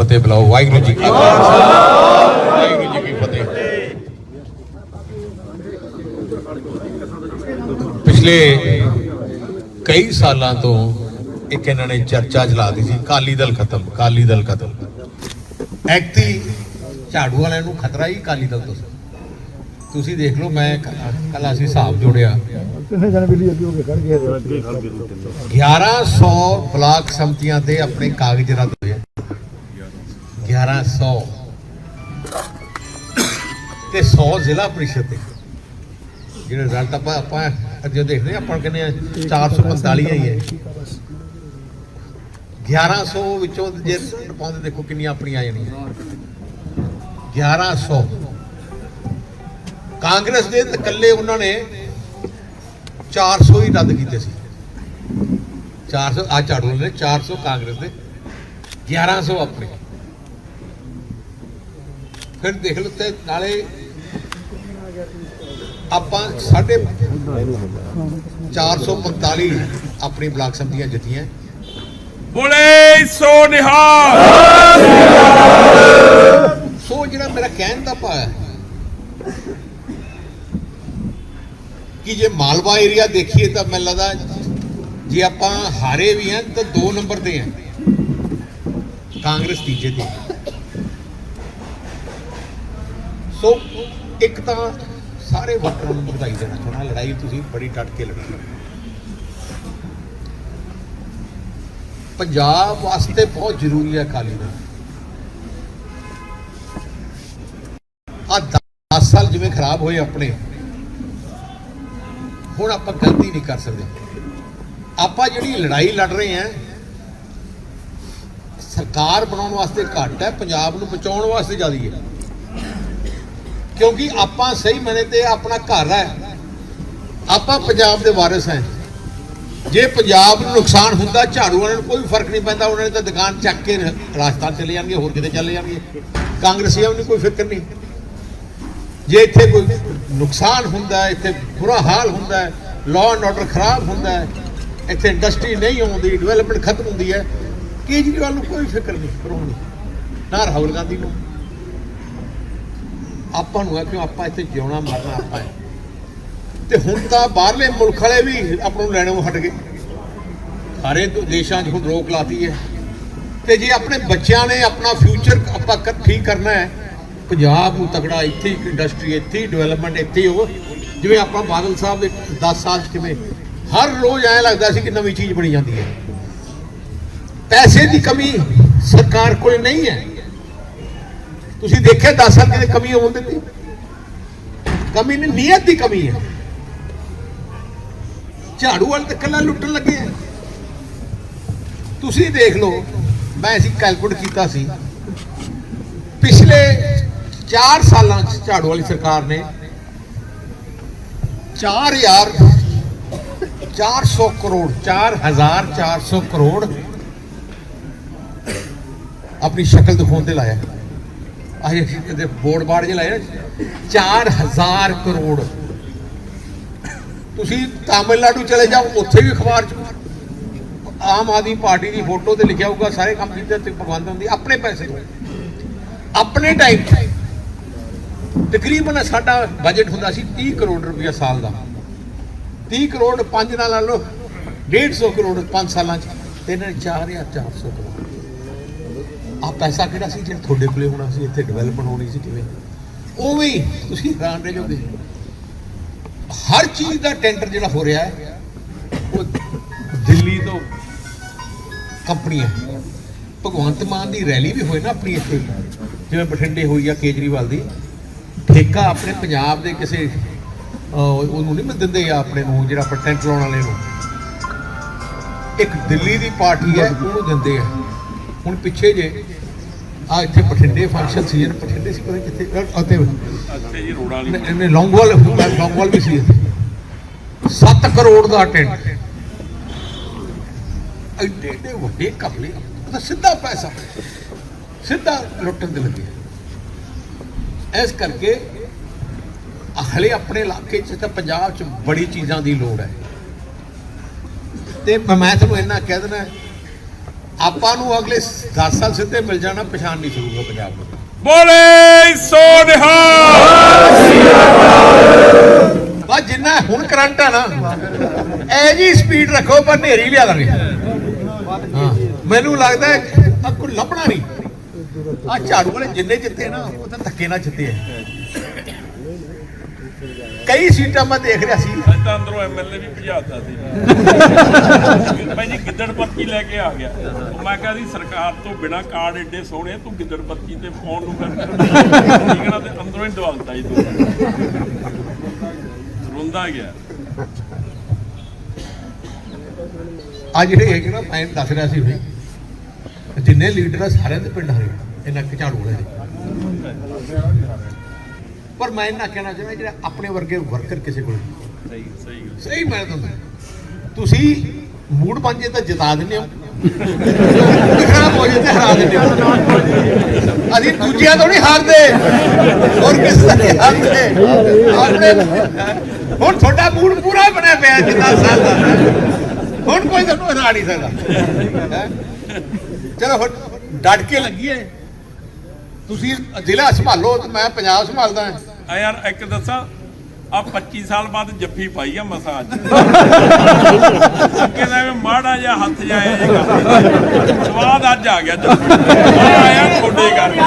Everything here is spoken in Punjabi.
ਫਤਿਹ ਬੁਲਾਓ ਵਾਹਿਗੁਰੂ ਜੀ ਕਾ ਖਾਲਸਾ ਵਾਹਿਗੁਰੂ ਜੀ ਕੀ ਫਤਿਹ। ਪਿਛਲੇ ਕਈ ਸਾਲਾਂ ਤੋਂ ਇੱਕ ਇਹਨਾਂ ਨੇ ਚਰਚਾ ਚਲਾਦੀ ਸੀ ਕਾਲੀ ਦਲ ਖਤਮ ਕਾਲੀ ਦਲ ਖਤਮ। ਐਕਤੀ ਝਾੜੂ ਵਾਲਿਆਂ ਨੂੰ ਖਤਰਾ ਹੀ ਕਾਲੀ ਦਲ ਤੋਂ ਤੁਸੀਂ ਦੇਖ ਲਓ ਮੈਂ ਕੱਲ ਅਸੀਂ ਹਿਸਾਬ ਜੋੜਿਆ। ਕਿੰਨੇ ਜਣੇ ਬਿੱਲੀ ਅੱਗੇ ਹੋ ਕੇ ਖੜ ਗਏ? 1100 ਬਲਾਕ ਸੰਮਤੀਆਂ ਤੇ ਆਪਣੇ ਕਾਗਜ਼ ਰੱਦ ਹੋਏ 1100 ਤੇ 100 ਜ਼ਿਲ੍ਹਾ ਪ੍ਰੀਸ਼ਦ ਦੇ। ਜਿਹੜੇ ਰਿਜ਼ਲਟ ਆਪਾਂ ਆਪਾਂ ਅੱਜ ਦੇਖਦੇ ਹਾਂ, ਆਪਾਂ ਕਹਿੰਦੇ ਆ 445 ਆਈ ਹੈ 1100 ਵਿੱਚੋਂ ਜੇ ਪਾਉਂਦੇ ਦੇਖੋ ਕਿੰਨੀਆਂ ਆਪਣੀਆਂ ਆ ਜਾਣੀਆਂ। 1100 ਕਾਂਗਰਸ ਦੇ ਇਕੱਲੇ ਉਹਨਾਂ ਨੇ 400 ਹੀ ਰੱਦ ਕੀਤੇ ਸੀ। 400 ਆ ਝਾੜੂ ਨੇ 400 ਕਾਂਗਰਸ ਦੇ। 1100 ਆਪਣੇ। ਫਿਰ ਦੇਖ ਲਓ ਤੇ ਨਾਲੇ ਆਪਾਂ ਸਾਢੇ 445 ਆਪਣੀ ਬਲਾਕ ਸੰਮਤੀਆਂ ਜਿੱਤੀਆਂ। ਬੋਲੇ ਸੋ ਨਿਹਾਲ। ਸੋ ਜਿਹੜਾ ਮੇਰਾ ਕਹਿਣ ਦਾ ਭਾਵ ਹੈ ਕਿ ਜੇ ਮਾਲਵਾ ਏਰੀਆ ਦੇਖੀਏ ਤਾਂ ਮੈਨੂੰ ਲੱਗਦਾ ਜੇ ਆਪਾਂ ਹਾਰੇ ਵੀ ਹਾਂ ਤਾਂ 2 ਨੰਬਰ ਤੇ ਹਾਂ। ਕਾਂਗਰਸ ਤੀਜੇ ਤੇ। ਸੋ ਇੱਕ ਤਾਂ ਸਾਰੇ ਵੋਟਰਾਂ ਨੂੰ ਵਧਾਈ ਦੇਣਾ ਚਾਹੁੰਦਾ ਲੜਾਈ ਤੁਸੀਂ ਬੜੀ ਡਟ ਕੇ ਲੜੀ ਪੰਜਾਬ ਵਾਸਤੇ ਬਹੁਤ ਜ਼ਰੂਰੀ ਹੈ ਅਕਾਲੀ ਦਲ। ਆ 10 ਸਾਲ ਜਿਵੇਂ ਖਰਾਬ ਹੋਏ ਆਪਣੇ, ਹੁਣ ਆਪਾਂ ਗਲਤੀ ਨਹੀਂ ਕਰ ਸਕਦੇ। ਆਪਾਂ ਜਿਹੜੀ ਲੜਾਈ ਲੜ ਰਹੇ ਹਾਂ, ਸਰਕਾਰ ਬਣਾਉਣ ਵਾਸਤੇ ਘੱਟ ਹੈ, ਪੰਜਾਬ ਨੂੰ ਬਚਾਉਣ ਵਾਸਤੇ ਜ਼ਿਆਦੀ ਹੈ। ਕਿਉਂਕਿ ਆਪਾਂ ਸਹੀ ਮਨੇ ਤੇ ਆਪਣਾ ਘਰ ਹੈ। ਆਪਾਂ ਪੰਜਾਬ ਦੇ ਵਾਰਿਸ ਹਾਂ। ਜੇ ਪੰਜਾਬ ਨੂੰ ਨੁਕਸਾਨ ਹੁੰਦਾ, ਝਾੜੂ ਵਾਲਿਆਂ ਨੂੰ ਕੋਈ ਫ਼ਰਕ ਨਹੀਂ ਪੈਂਦਾ, ਉਹਨਾਂ ਨੇ ਤਾਂ ਦੁਕਾਨ ਚੱਕ ਕੇ ਰਾਜਸਥਾਨ ਚਲੇ ਜਾਣਗੇ, ਹੋਰ ਕਿਤੇ ਚਲੇ ਜਾਣਗੇ। ਕਾਂਗਰਸੀਆਂ ਨੂੰ ਕੋਈ ਫਿਕਰ ਨਹੀਂ। ਜੇ ਇੱਥੇ ਕੋਈ ਨੁਕਸਾਨ ਹੁੰਦਾ ਇੱਥੇ ਬੁਰਾ ਹਾਲ ਹੁੰਦਾ ਹੈ ਲਾਅ ਐਂਡ ਆਰਡਰ ਖਰਾਬ ਹੁੰਦਾ ਇੱਥੇ ਇੰਡਸਟਰੀ ਨਹੀਂ ਆਉਂਦੀ ਡਿਵੈਲਪਮੈਂਟ ਖਤਮ ਹੁੰਦੀ ਹੈ, ਕੇਜਰੀਵਾਲ ਨੂੰ ਕੋਈ ਫਿਕਰ ਨਹੀਂ ਕਰੋਣੀ ਨਾ ਰਾਹੁਲ ਗਾਂਧੀ ਨੂੰ ਆਪਾਂ ਨੂੰ ਹੈ ਕਿਉਂ ਆਪਾਂ ਇੱਥੇ ਜਿਉਣਾ ਮਰਨਾ ਆਪਾਂ? ਹੈ ਤੇ ਹੁਣ ਤਾਂ ਬਾਹਰਲੇ ਮੁਲਕ ਵਾਲੇ ਵੀ ਆਪਾਂ ਨੂੰ ਲੈਣੋਂ ਹਟ ਗਏ। ਸਾਰੇ ਦੇਸ਼ਾਂ 'ਚ ਹੁਣ ਰੋਕ ਲਾਤੀ ਹੈ। ਤੇ ਜੇ ਆਪਣੇ ਬੱਚਿਆਂ ਨੇ ਆਪਣਾ ਫਿਊਚਰ ਆਪਾਂ ਠੀਕ ਕਰਨਾ ਹੈ, ਪੰਜਾਬ ਨੂੰ ਤਕੜਾ, ਇੱਥੇ ਹੀ ਇੰਡਸਟਰੀ ਇੱਥੇ ਹੀ ਡਿਵੈਲਪਮੈਂਟ ਇੱਥੇ ਹੀ ਹੋ ਜਿਵੇਂ ਆਪਾਂ ਬਾਦਲ ਸਾਹਿਬ ਦੇ 10 ਸਾਲ 'ਚ ਕਿਵੇਂ, ਹਰ ਰੋਜ਼ ਐਂ ਲੱਗਦਾ ਸੀ ਕਿ ਨਵੀਂ ਚੀਜ਼ ਬਣੀ ਜਾਂਦੀ ਹੈ। ਪੈਸੇ ਦੀ ਕਮੀ ਸਰਕਾਰ ਕੋਲ ਨਹੀਂ ਹੈ। ਤੁਸੀਂ ਦੇਖਿਆ 10 ਸਾਲ ਕਿਤੇ ਕਮੀ ਹੋਣ ਦਿੱਤੀ? ਕਮੀ ਨਹੀਂ, ਨੀਅਤ ਦੀ ਕਮੀ ਹੈ। ਝਾੜੂ ਵਾਲੇ ਤਾਂ ਕੱਲਾ ਲੁੱਟਣ ਲੱਗੇ ਆ। ਤੁਸੀਂ ਦੇਖ ਲਓ, ਮੈਂ ਅਸੀਂ ਕੈਲਕੂਲੇਟ ਕੀਤਾ ਸੀ। ਪਿਛਲੇ 4 ਸਾਲਾਂ ਚ ਝਾੜੂ ਵਾਲੀ ਸਰਕਾਰ ਨੇ 4000 400 ਕਰੋੜ 4400 ਕਰੋੜ ਆਪਣੀ ਸ਼ਕਲ ਦਿਖਾਉਣ ਤੇ ਲਾਇਆ। ਆਹ ਇਹਦੇ ਬੋਰਡ ਬਾੜ ਜੇ ਲਾਇਆ 4000 ਕਰੋੜ। ਤੁਸੀਂ ਤਾਮਿਲਨਾਡੂ ਚਲੇ ਜਾਓ, ਉੱਥੇ ਵੀ ਅਖਬਾਰ ਚ ਆਮ ਆਦਮੀ ਪਾਰਟੀ ਦੀ ਫੋਟੋ ਤੇ ਲਿਖਿਆ ਹੋਊਗਾ, ਸਾਰੇ ਕੰਮ ਕੀਤੇ ਤੇ ਭਗਵੰਤ ਹੁੰਦੀ, ਆਪਣੇ ਪੈਸੇ ਤੋਂ ਆਪਣੇ ਟਾਈਮ ਤਕਰੀਬਨ ਸਾਡਾ ਬਜਟ ਹੁੰਦਾ ਸੀ 30 ਕਰੋੜ ਰੁਪਇਆ ਸਾਲ ਦਾ। 30 ਕਰੋੜ ਪੰਜ ਨਾਲ ਲਾ ਲਓ 150 ਕਰੋੜ 5 ਸਾਲਾਂ ਚ। ਤੇ ਇਹਨਾਂ ਨੇ 4400 ਕਰੋੜ। ਆ ਪੈਸਾ ਕਿਹੜਾ ਸੀ ਜਿਹੜਾ ਤੁਹਾਡੇ ਕੋਲੇ ਹੋਣਾ ਸੀ? ਇੱਥੇ ਡਿਵੈਲਪਮੈਂਟ ਹੋਣੀ ਸੀ ਕਿਵੇਂ? ਉਵੇਂ ਹੀ ਤੁਸੀਂ ਹੈਰਾਨ ਰਹਿ ਜਾਓਗੇ। ਹਰ ਚੀਜ਼ ਦਾ ਟੈਂਡਰ ਜਿਹੜਾ ਹੋ ਰਿਹਾ ਹੈ, ਉਹ ਦਿੱਲੀ ਤੋਂ ਕੰਪਨੀਆਂ ਭਗਵੰਤ ਮਾਨ ਦੀ ਰੈਲੀ ਵੀ ਹੋਈ ਨਾ ਆਪਣੀ ਇੱਥੇ। ਜਿਵੇਂ ਬਠਿੰਡੇ ਹੋਈ ਆ ਕੇਜਰੀਵਾਲ ਦੀ। ਠੇਕਾ ਆਪਣੇ ਪੰਜਾਬ ਦੇ ਕਿਸੇ ਉਹਨੂੰ ਨਹੀਂ ਦਿੰਦੇ ਆ ਆਪਣੇ ਨੂੰ, ਜਿਹੜਾ ਆਪਾਂ ਟੈਂਟ ਲਾਉਣ ਵਾਲੇ ਨੂੰ। ਇੱਕ ਦਿੱਲੀ ਦੀ ਪਾਰਟੀ ਹੈ, ਉਹਨੂੰ ਦਿੰਦੇ ਆ। ਹੁਣ ਪਿੱਛੇ ਜੇ ਆ ਇੱਥੇ ਬਠਿੰਡੇ ਫੰਕਸ਼ਨ ਸੀ ਜਨ ਬਠਿੰਡੇ ਸੀ ਪਤਾ ਨੀ ਕਿੱਥੇ ਅਤੇ ਅੱਛਾ ਜੀ ਰੋੜਾ ਵਾਲੀ। ਇਹਨੇ ਲੌਂਗੋਵਾਲ ਲੌਂਗੋਵਾਲ ਵੀ ਸੀ 7 ਕਰੋੜ ਦਾ ਟੈਂਟ ਐਡੇ ਵੱਡੇ ਕਪਲੇ ਉਹਦਾ ਸਿੱਧਾ ਪੈਸਾ। ਸਿੱਧਾ ਲੁੱਟਣ ਦੇ ਲੱਗੇ। ਇਸ ਕਰਕੇ ਹਲੇ ਆਪਣੇ ਇਲਾਕੇ 'ਚ ਤਾਂ ਪੰਜਾਬ 'ਚ ਬੜੀ ਚੀਜ਼ਾਂ ਦੀ ਲੋੜ ਹੈ। ਤੇ ਮੈਂ ਤੁਹਾਨੂੰ ਇੰਨਾ ਕਹਿ ਦੇਣਾ ਆਪਾਂ ਨੂੰ ਅਗਲੇ 10 ਸਾਲ ਸਿੱਧੇ ਮਿਲ ਜਾਣਾ ਪਛਾਣ ਨਹੀਂ ਸਕੂਗਾ ਪੰਜਾਬ ਨੂੰ। ਬੋਲੇ ਸੋ ਨਿਹਾਲ। ਬਸ ਜਿੰਨਾ ਹੁਣ ਕਰੰਟ ਆ ਨਾ ਐ ਜੀ ਸਪੀਡ ਰੱਖੋ ਪਰ ਹਨੇਰੀ ਲਿਆ ਦਾਂਗੇ। ਮੈਨੂੰ ਲੱਗਦਾ ਆ ਕੋਈ ਲੱਭਣਾ ਨਹੀਂ। ਆ ਝਾੜੂ ਵਾਲੇ ਜਿੰਨੇ ਜਿੱਤੇ ਨਾ ਉਹ ਤਾਂ ਧੱਕੇ ਨਾਲ ਜਿੱਤੇ ਆ। ਕਈ ਸੀਟਾਂ ਮੈਂ ਦੇਖ ਰਿਹਾ ਸੀ। ਅੱਜ ਤਾਂ ਅੰਦਰੋਂ ਐਮਐਲਏ ਵੀ ਭਜਾਤਾ ਸੀ। ਗਿੱਦੜ ਪੱਤੀ ਲੈ ਕੇ ਆ ਗਿਆ। ਮੈਂ ਕਿਹਾ ਸੀ ਸਰਕਾਰ ਤੋਂ ਬਿਨਾ ਕਾਰਡ ਏਡੇ ਸੋਹਣੇ ਤੂੰ ਗਿੱਦੜ ਪੱਤੀ ਤੇ ਫੋਨ ਨੂੰ ਕਰ। ਠੀਕ ਨਾ ਤੇ ਅੰਦਰੋਂ ਹੀ ਦਵਾਲਤਾ ਜੀ ਤੂੰ। ਰੋਂਦਾ ਗਿਆ। ਆ ਜਿਹੜੇ ਹੈਗੇ ਨਾ ਮੈਂ ਦੱਸ ਰਿਹਾ ਸੀ ਹੁਣੇ ਜਿੰਨੇ ਲੀਡਰ ਆ ਸਾਰਿਆਂ ਦੇ ਪਿੰਡ ਹਰੇ ਇਹਨਾਂ ਕਿ ਝਾੜੂ ਵਾਲੇ ਪਰ ਮੈਂ ਇਹਨਾਂ ਕਹਿਣਾ ਚਾਹੁੰਦਾ ਜਿਹੜਾ ਆਪਣੇ ਵਰਗੇ ਵਰਕਰ ਕਿਸੇ ਕੋਲ। ਸਹੀ ਸਹੀ। ਸਹੀ ਮੈਂ ਤੁਹਾਨੂੰ ਤੁਸੀਂ ਮੂਡ ਬਣ ਤਾਂ ਜਿਤਾ ਦਿੰਦੇ ਹੋ। ਖਰਾਬ ਹੋ ਜੇ ਹਰਾ ਦਿੰਦੇ ਹੋ। ਅਸੀਂ ਦੂਜਿਆਂ ਤੋਂ ਨਹੀਂ ਹਾਰਦੇ। ਹੋਰ ਕਿਸੇ ਦਾ ਹਾਰਦੇ। ਆਪਣੇ ਹੁਣ ਤੁਹਾਡਾ ਮੂਡ ਪੂਰਾ ਬਣਿਆ ਪਿਆ ਜਿੰਨਾ ਸਾਲ ਦਾ। ਹੁਣ ਕੋਈ ਤੁਹਾਨੂੰ ਹਰਾ ਨਹੀਂ ਸਕਦਾ। ਚਲੋ ਹੁਣ ਡਟ ਕੇ ਲੱਗੀਏ ਤੁਸੀਂ ਜ਼ਿਲ੍ਹਾ ਸੰਭਾਲੋ ਤੇ ਮੈਂ ਪੰਜਾਬ ਸੰਭਾਲਦਾ। ਹਾਂ ਯਾਰ, ਇੱਕ ਦੱਸਾਂ ਆ 25 ਸਾਲ ਬਾਅਦ ਜੱਫੀ ਪਾਈ ਆ ਮਸਾ ਅੱਜ। ਅੱਗੇ ਮਾੜਾ ਜਿਹਾ ਹੱਥ ਜਾਇਆ ਜੇ ਕਰਦੇ ਸਵਾਦ ਅੱਜ ਆ ਗਿਆ ਜੱਫੀ। ਆਇਆ ਤੁਹਾਡੇ ਕਰਕੇ।